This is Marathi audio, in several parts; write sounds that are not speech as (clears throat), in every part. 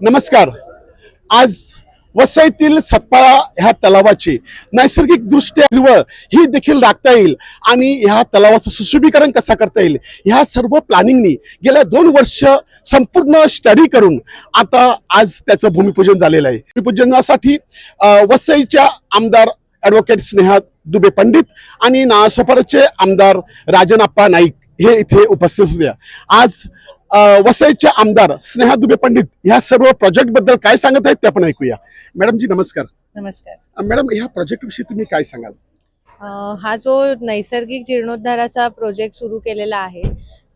नमस्कार. आज वसईतील सतपाळा ह्या तलावाची नैसर्गिकदृष्ट्या हिरवळ ही देखील राखता येईल आणि ह्या तलावाचं सुशोभीकरण कसा करता येईल ह्या सर्व प्लॅनिंगनी गेल्या दोन वर्ष संपूर्ण स्टडी करून आता आज त्याचं भूमिपूजन झालेलं आहे. भूमिपूजनासाठी वसईच्या आमदार ॲडव्होकेट स्नेहा दुबे पंडित आणि नासोपारचे आमदार राजनाप्पा नाईक हे इथे उपस्थित होत्या आज वसईचे आमदार स्नेहा दुबे पंडित ह्या सर्व प्रोजेक्टबद्दल काय सांगत आहेत ते आपण ऐकूया. मॅडम जी नमस्कार. नमस्कार. मॅडम ह्या प्रोजेक्ट विषयी तुम्ही काय सांगाल? हा जो नैसर्गिक जीर्णोद्धाराचा प्रोजेक्ट सुरू केलेला आहे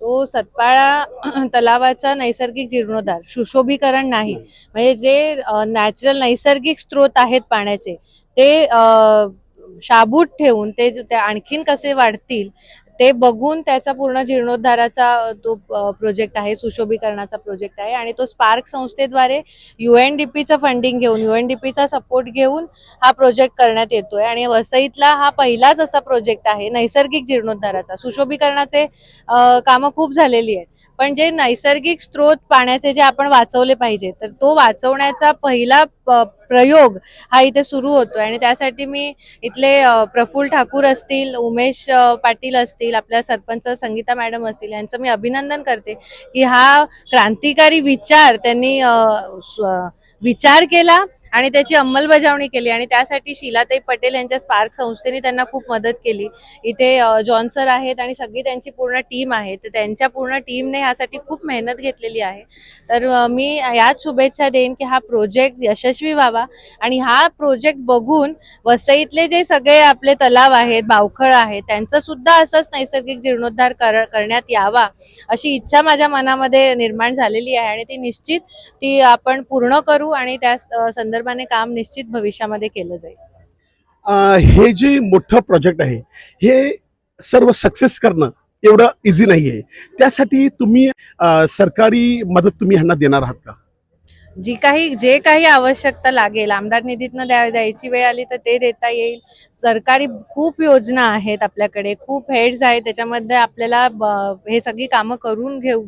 तो सतपाळा (clears throat) तलावाचा नैसर्गिक जीर्णोद्धार सुशोभीकरण नाही. म्हणजे जे नॅचरल नैसर्गिक स्रोत आहेत पाण्याचे ते शाबूत ठेवून ते आणखीन कसे वाढतील ते बघून त्याचा पूर्ण जीर्णोद्धाराचा तो प्रोजेक्ट आहे सुशोभीकरणाचा प्रोजेक्ट आहे आणि तो स्पार्क संस्थेद्वारे यू एन डी पीचं फंडिंग घेऊन यू एन डी पीचा सपोर्ट घेऊन हा प्रोजेक्ट करण्यात येतोय. आणि वसईतला हा पहिलाच असा प्रोजेक्ट आहे नैसर्गिक जीर्णोद्धाराचा. सुशोभीकरणाचे कामं खूप झालेली आहेत. पण जे नैसर्गिक स्रोत पाण्याचे जे आपण वाचवले पाहिजे तर तो वाचवण्याचा पहिला प्रयोग हा इथे सुरू होतो आणि त्यासाठी मी इथले प्रफुल्ल ठाकूर असतील उमेश पाटील असतील आपल्या सरपंच संगीता मॅडम असतील यांचं मी अभिनंदन करते की हा क्रांतिकारी विचार त्यांनी विचार केला. आणि त्याची अंमलबजावणी केली आणि त्यासाठी शिलाताई पटेल यांच्या स्पार्क संस्थेने त्यांना खूप मदत केली. इथे जॉन्सर जॉन सर आहेत आणि सगळी त्यांची पूर्ण टीम आहे. तर त्यांच्या पूर्ण टीमने ह्यासाठी खूप मेहनत घेतलेली आहे. तर मी याच शुभेच्छा देईन की हा प्रोजेक्ट यशस्वी व्हावा आणि हा प्रोजेक्ट बघून वसईतले जे सगळे आपले तलाव आहेत बावखळ आहेत त्यांचं सुद्धा असंच नैसर्गिक जीर्णोद्धार कर करण्यात यावा अशी इच्छा माझ्या मनामध्ये निर्माण झालेली आहे आणि ती निश्चित ती आपण पूर्ण करू आणि त्या संदर्भात संदर्भाने काम निश्चित भविष्यामध्ये केलं जाईल. हे जे मोठं प्रोजेक्ट आहे हे सर्व सक्सेस करणं एवढं इझी नाही आहे त्यासाठी तुम्ही सरकारी मदत तुम्ही ह्यांना देणार आहात का? जी काही जे काही आवश्यकता लागेल आमदार निधीतनं द्या द्यायची वेळ आली तर ते देता येईल. सरकारी खूप योजना आहेत आपल्याकडे खूप हेड्स आहेत त्याच्यामध्ये आपल्याला हे सगळी कामं करून घेऊ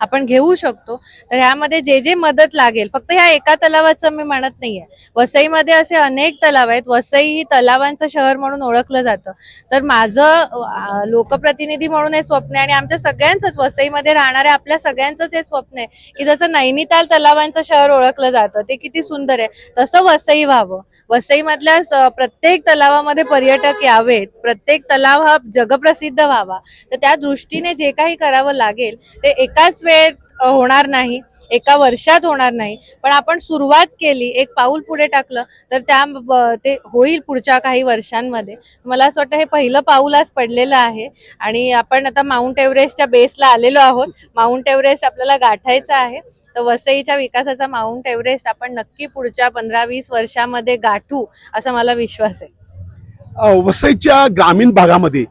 आपण घेऊ शकतो. तर ह्यामध्ये जे जे मदत लागेल फक्त ह्या एका तलावाचं मी म्हणत नाहीये. वसईमध्ये असे अनेक तलाव आहेत वसई ही तलावांचं शहर म्हणून ओळखलं जातं. तर माझं लोकप्रतिनिधी म्हणून हे स्वप्न आहे आणि आमच्या सगळ्यांचंच वसईमध्ये राहणाऱ्या आपल्या सगळ्यांचंच हे स्वप्न आहे की जसं नैनिताल तलावांचं शहर ओळखलं जातं. ते किती सुंदर आहे. तसं वसई व्हावं. वसईमधल्या मधल्या प्रत्येक तलावामध्ये पर्यटक यावेत. प्रत्येक तलाव हा जगप्रसिद्ध व्हावा. तर त्या दृष्टीने जे काही करावं लागेल ते एकाच वेळेत होणार नाही. एका वर्षात होणार नाही. पण आपण सुरुवात केली एक पाऊल पुढे टाकलं तर त्या ते होईल पुढच्या काही वर्षांमध्ये. मला असं वाटतं हे पहिलं पाऊल आज पडलेलं आहे. आणि आपण आता माउंट एव्हरेस्टच्या बेसला आलेलो आहोत. माउंट एव्हरेस्ट आपल्याला गाठायचं आहे. तर वसईच्या विकासाचा माउंट एव्हरेस्ट आपण नक्की पुढच्या पंधरा वीस वर्षामध्ये गाठू असा मला विश्वास आहे. वसईच्या ग्रामीण भागामध्ये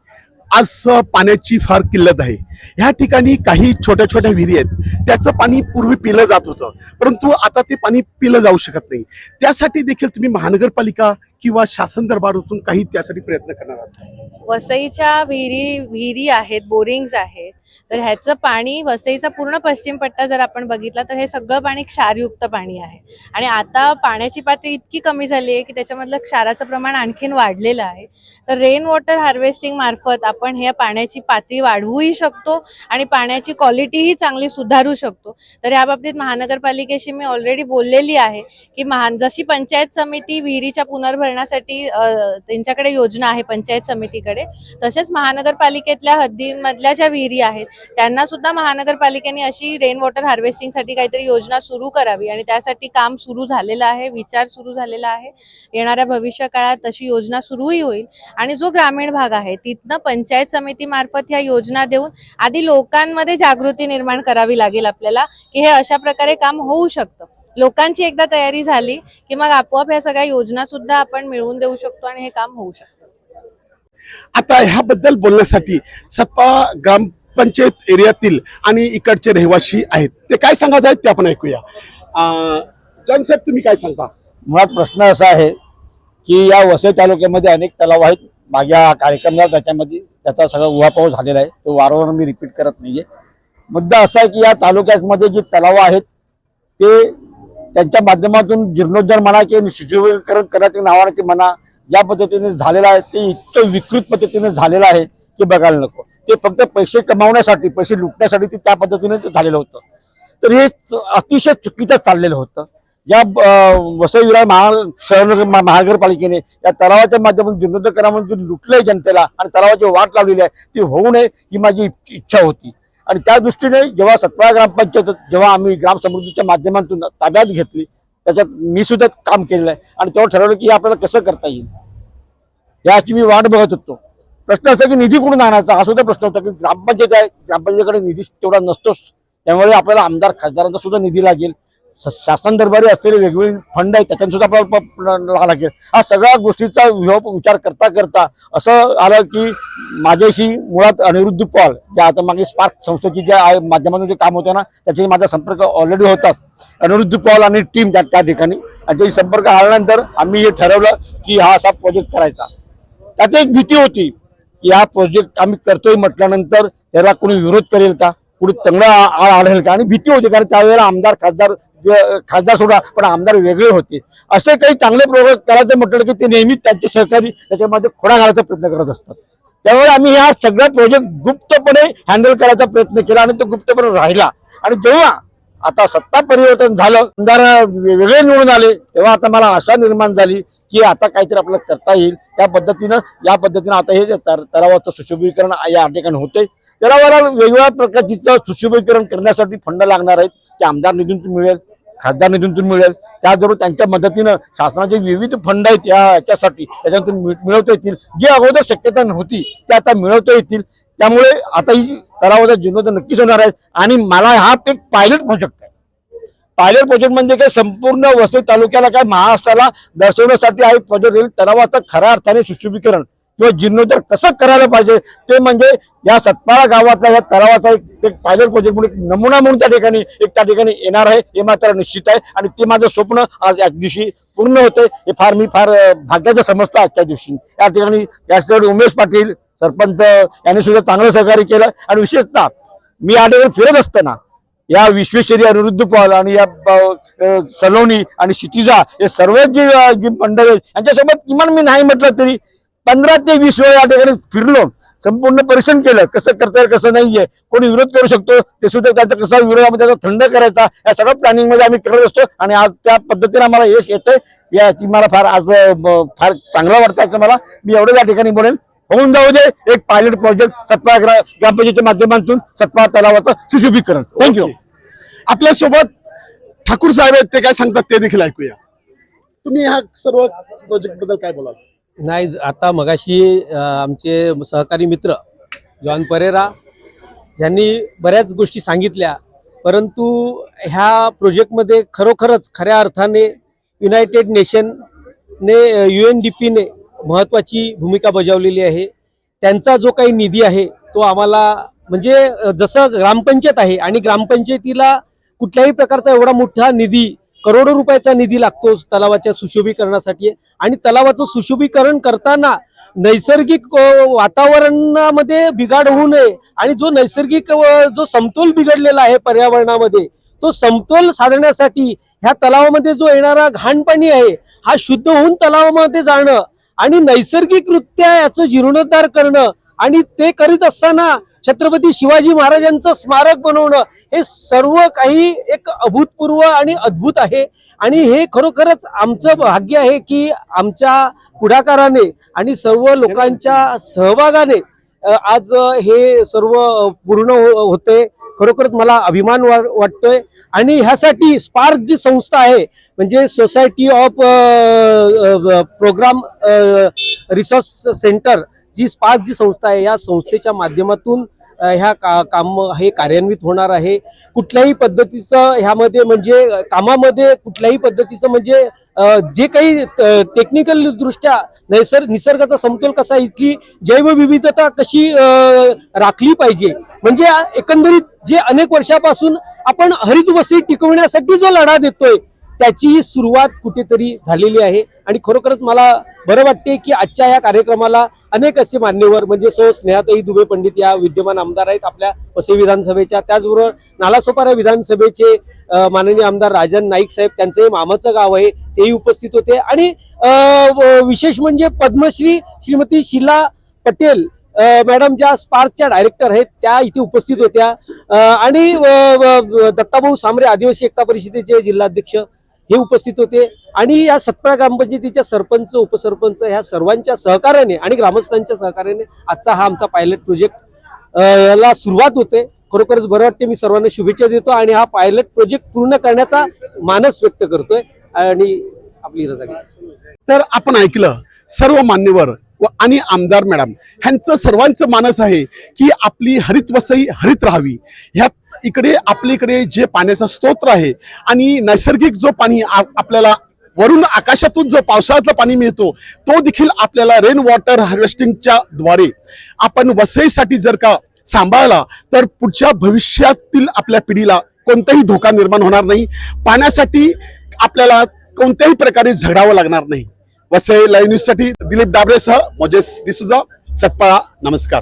आज पाण्याची फार किल्लत आहे. ह्या ठिकाणी काही छोट्या छोट्या विहिरी आहेत. त्याचं पाणी पूर्वी पिलं जात होतं. परंतु आता ते पाणी पिलं जाऊ शकत नाही. त्यासाठी देखील तुम्ही महानगरपालिका किंवा शासन दरबारातून काही त्यासाठी प्रयत्न करणार आहात? वसईच्या विहिरी विहिरी आहेत बोरिंग्स आहेत. तर ह्याचं पाणी वसईचा पूर्ण पश्चिम पट्टा जर आपण बघितला तर हे सगळं पाणी क्षारयुक्त पाणी आहे. आणि आता पाण्याची पातळी इतकी कमी झाली आहे की त्याच्यामधलं क्षाराचं प्रमाण आणखीन वाढलेलं आहे. तर रेन वॉटर हार्वेस्टिंग मार्फत आपण ह्या पाण्याची पातळी वाढवूही शकतो आणि पाण्याची क्वालिटीही चांगली सुधारू शकतो. तर या बाबतीत महानगरपालिकेशी मी ऑलरेडी बोललेली आहे की महान जशी पंचायत समिती विहिरीच्या पुनर्भरणासाठी त्यांच्याकडे योजना आहे पंचायत समितीकडे तसेच महानगरपालिकेतल्या हद्दींमधल्या ज्या विहिरी आहेत त्यांना सुद्धा महानगरपालिकेने अशी रेन वॉटर हार्वेस्टिंगसाठी काहीतरी योजना सुरू करावी आणि त्यासाठी काम सुरू झालेलं आहे विचार सुरू झालेला आहे. येणाऱ्या भविष्य काळात तशी योजना सुरूही होईल. आणि जो ग्रामीण भाग आहे तिथनं पंचायत समितीमार्फत ह्या योजना देऊन आधी लोकांमध्ये जागृती निर्माण करावी लागेल आपल्याला की हे अशा प्रकारे काम होऊ शकतं. लोकांची एकदा तयारी झाली की मग आपोआप ह्या सगळ्या योजना सुद्धा आपण मिळवून देऊ शकतो आणि हे काम होऊ शकतं. आता ह्याबद्दल बोलण्यासाठी सत्पा पंचायत एरियातील आणि इकडचे रहिवासी आहेत. ते काय सांगत आहेत ते आपण ऐकूया. अ, साहेब तुम्ही काय सांगता? मुळात प्रश्न असा आहे की या वसई तालुक्यामध्ये अनेक तलाव आहेत. मागच्या कार्यक्रमाला त्याच्यामध्ये त्याचा सगळा उहापाव झालेला आहे. तो वारंवार मी रिपीट करत नाहीये. मुद्दा असा आहे की या तालुक्यामध्ये जी तलावं आहेत ते त्यांच्या माध्यमातून जीर्णोद्धार म्हणा की सुशोभीकरण करण्याच्या नावाने म्हणा या पद्धतीने झालेलं आहे ते इतकं विकृत पद्धतीने झालेलं आहे की बघायला नको. ते फक्त पैसे कमावण्यासाठी पैसे लुटण्यासाठी ते त्या पद्धतीने झालेलं होतं. तर हे अतिशय चुकीचं चाललेलं होतं. या वसईविरा महा शहर महानगरपालिकेने या तलावाच्या माध्यमातून जीर्णोद्धार करा म्हणून जे लुटलंय जनतेला आणि तलावाची वाट लावलेली आहे ती होऊ नये ही माझी इच्छा होती. आणि त्या दृष्टीने जेव्हा सतपाळा ग्रामपंचायत जेव्हा आम्ही ग्राम समृद्धीच्या माध्यमातून ताब्यात घेतली त्याच्यात मी सुद्धा काम केलेलं आहे. आणि तेव्हा ठरवलं की हे आपल्याला कसं करता येईल? याची मी वाट बघत होतो. प्रश्न असा की निधी कुठून आणायचा? हा सुद्धा प्रश्न होता की ग्रामपंचायत आहे. ग्रामपंचायतीकडे निधी तेवढा नसतोच. त्यामुळे आपल्याला आमदार खासदारांचा सुद्धा निधी लागेल. शासन दरबारी असलेले वेगवेगळे फंड आहेत त्याच्यात सुद्धा आपल्याला लागेल. हा सगळ्या गोष्टीचा विचार करता करता असं आलं की माझ्याशी मुळात अनिरुद्ध पॉल ज्या आता मागे स्पार्क संस्थेची ज्या माध्यमातून जे काम होतं ना त्याच्याशी माझा संपर्क ऑलरेडी होताच. अनिरुद्ध पॉल आणि टीम त्या त्या ठिकाणी. यांच्याशी संपर्क आल्यानंतर आम्ही हे ठरवलं की हा असा प्रोजेक्ट करायचा. त्यात एक भीती होती. की हा प्रोजेक्ट आम्ही करतोय म्हटल्यानंतर त्याला कोणी विरोध करेल का? कुणी तंगडा आळ आढळेल का? आणि भीती होती कारण त्यावेळेला आमदार खासदार खासदार सोडा पण आमदार वेगळे होते. असे काही चांगले प्रोग्राम करायचं म्हटलं की ते नेहमीच त्यांचे सहकारी त्याच्यामध्ये खोडा घालायचा प्रयत्न करत असतात. त्यामुळे आम्ही ह्या सगळ्या प्रोजेक्ट गुप्तपणे हँडल करायचा प्रयत्न केला आणि तो गुप्तपणे राहिला. आणि जेव्हा आता सत्ता परिवर्तन झालं आमदार वेगळे निवडून आले तेव्हा आता मला आशा निर्माण झाली की आता काहीतरी आपल्याला करता येईल. त्या पद्धतीनं या पद्धतीनं आता हे तलावाचं सुशोभीकरण या ठिकाणी होते तलावाला वेगवेगळ्या प्रकारचं सुशोभीकरण करण्यासाठी फंड लागणार आहेत ते आमदार निधीतून मिळेल खासदार निधीतून मिळेल. त्याचबरोबर त्यांच्या मदतीनं शासनाचे विविध फंड आहेत याच्यासाठी त्याच्यातून मिळवता येतील. जी अगोदर शक्यता नव्हती ते आता मिळवता येतील. त्यामुळे आता ही तलावाचा जीर्णोद्धार नक्कीच होणार आहे. आणि मला हा एक पायलट प्रोजेक्ट आहे. पायलट प्रोजेक्ट म्हणजे काय? संपूर्ण वसई तालुक्याला काय? महाराष्ट्राला दर्शवण्यासाठी हा प्रोजेक्ट येईल तलावाचं खऱ्या अर्थाने सुशोभीकरण किंवा जीर्णोद्धार कसं करायला पाहिजे? ते म्हणजे या सतपाळा गावातल्या या तलावाचा एक पायलट प्रोजेक्ट म्हणून एक नमुना म्हणून त्या ठिकाणी एक त्या ठिकाणी येणार आहे. हे मात्र निश्चित आहे. आणि ते माझं स्वप्न आज या दिवशी पूर्ण होते हे फार मी फार भाग्याचं समजतो आजच्या दिवशी. या ठिकाणी यासाठी उमेश पाटील सरपंच यांनी सुद्धा चांगलं सहकार्य केलं आणि विशेषतः मी या फिरत असताना या विश्वेश्वरी अनिरुद्ध पॉल आणि या सलोनी आणि शितिजा हे सर्व जे जी मंडळ यांच्यासोबत किमान मी नाही म्हटलं तरी पंधरा ते वीस वेळा या ठिकाणी फिरलो संपूर्ण परीक्षण केलं कसं करता येईल कसं नाहीये कोणी विरोध करू शकतो ते सुद्धा त्याचा कसा विरोधामध्ये त्याचा थंड करायचा या सगळ्या प्लॅनिंगमध्ये आम्ही करत असतो आणि आज त्या पद्धतीने आम्हाला यश येतंय याची मला फार आज फार चांगलं वाटतं असं मला मी एवढं या ठिकाणी बोलेन. होऊन जाऊ दे. एक पायलट प्रोजेक्ट सत्पा ग्रा- ग्रामपंचायतीच्या माध्यमातून सत्पा तलावाचं सुशोभीकरण. थँक्यू आपल्या आपल्यासोबत ठाकूर साहेब आहेत ते काय सांगतात ते देखील ऐकूया. तुम्ही ह्या सर्व प्रोजेक्टबद्दल काय बोलाल? नाही आता मगाशी आमचे सहकारी मित्र जॉन परेरा यांनी बऱ्याच गोष्टी सांगितल्या. परंतु ह्या प्रोजेक्टमध्ये खरोखरच खऱ्या अर्थाने युनायटेड नेशनने यू एन डी पीने महत्त्वाची भूमिका बजावलेली आहे. त्यांचा जो काही निधी आहे तो आम्हाला म्हणजे जसं ग्रामपंचायत आहे आणि ग्रामपंचायतीला कुठल्याही प्रकारचा एवढा मोठा निधी करोडो रुपयाचा निधी लागतो तलावाच्या सुशोभीकरणासाठी. आणि तलावाचं सुशोभीकरण करताना नैसर्गिक वातावरणामध्ये बिघाड होऊ नये आणि जो नैसर्गिक जो समतोल बिघडलेला आहे पर्यावरणामध्ये तो समतोल साधण्यासाठी ह्या तलावामध्ये जो येणारा घाण पाणी आहे हा शुद्ध होऊन तलावामध्ये जाणं आणि नैसर्गिकरित्या याचं जीर्णोद्धार करणं आणि ते करीत असताना छत्रपती शिवाजी महाराजांचं स्मारक बनवणं हे सर्व काही एक अभूतपूर्व आणि अद्भुत आहे. आणि हे खरोखरच आमचं भाग्य आहे की आमच्या पुढाकाराने आणि सर्व लोकांच्या सहभागाने आज हे सर्व पूर्ण हो- होते. खरोखरच मला अभिमान वाटतोय. आणि ह्यासाठी स्पार्क जी संस्था आहे म्हणजे society of program resource centre G SPARC जी संस्था आहे या संस्थेच्या माध्यमातून uh, ह्या का काम हे कार्यान्वित होणार आहे. कुठल्याही पद्धतीचं ह्यामध्ये म्हणजे कामामध्ये कुठल्याही पद्धतीचं म्हणजे uh, जे काही uh, टेक्निकल दृष्ट्या नैसर्ग निसर्गाचा समतोल कसा इथली जैवविविधता कशी राखली पाहिजे. म्हणजे एकंदरीत जे अनेक वर्षापासून आपण हरितवसी टिकवण्यासाठी जो लढा देतोय त्याचीही सुरुवात कुठेतरी झालेली आहे. आणि खरोखरच मला बरं वाटते की आजच्या या कार्यक्रमाला अनेक असे मान्यवर म्हणजे सो स्नेहाताई दुबे पंडित या विद्यमान आमदार आहेत आपल्या वसई विधानसभेच्या. त्याचबरोबर नालासोपारा विधानसभेचे माननीय आमदार राजन नाईक साहेब त्यांचं मामाचं गाव आहे तेही उपस्थित होते. आणि विशेष म्हणजे पद्मश्री श्रीमती शीला पटेल मॅडम ज्या स्पार्कच्या डायरेक्टर आहेत त्या इथे उपस्थित होत्या. आणि दत्ताभाऊ सामरे आदिवासी एकता परिषदेचे जिल्हाध्यक्ष हे उपस्थित होते. आणि या सतरा ग्रामपंचायतीच्या सरपंच उपसरपंच ह्या सर्वांच्या सहकार्याने आणि ग्रामस्थांच्या सहकार्याने आजचा हा आमचा पायलट प्रोजेक्ट याला सुरुवात होते. खरोखरच बरं वाटते. मी सर्वांना शुभेच्छा देतो आणि हा पायलट प्रोजेक्ट पूर्ण करण्याचा मानस व्यक्त करतोय. आणि आपली रजा घेतो तर आपण ऐकलं सर्व मान्यवर व आणि आमदार मॅडम ह्यांचं सर्वांचं मानस आहे की आपली हरित वसई हरित राहावी. ह्यात इकडे आपल्याकडे जे पाण्याचा स्तोत्र आहे आणि नैसर्गिक जो पाणी आपल्याला वरून आकाशातून जो पावसाळ्यातलं पाणी मिळतो तो देखील आपल्याला रेन वॉटर हार्वेस्टिंगच्या द्वारे आपण वसईसाठी जर का सांभाळला तर पुढच्या भविष्यातील आपल्या पिढीला कोणताही धोका निर्माण होणार नाही. पाण्यासाठी आपल्याला कोणत्याही प्रकारे झगडावं लागणार नाही. वसई लाईव्ह न्यूजसाठी दिलीप डाबरेसह मोजेस डिसुजा सत्पाळा नमस्कार.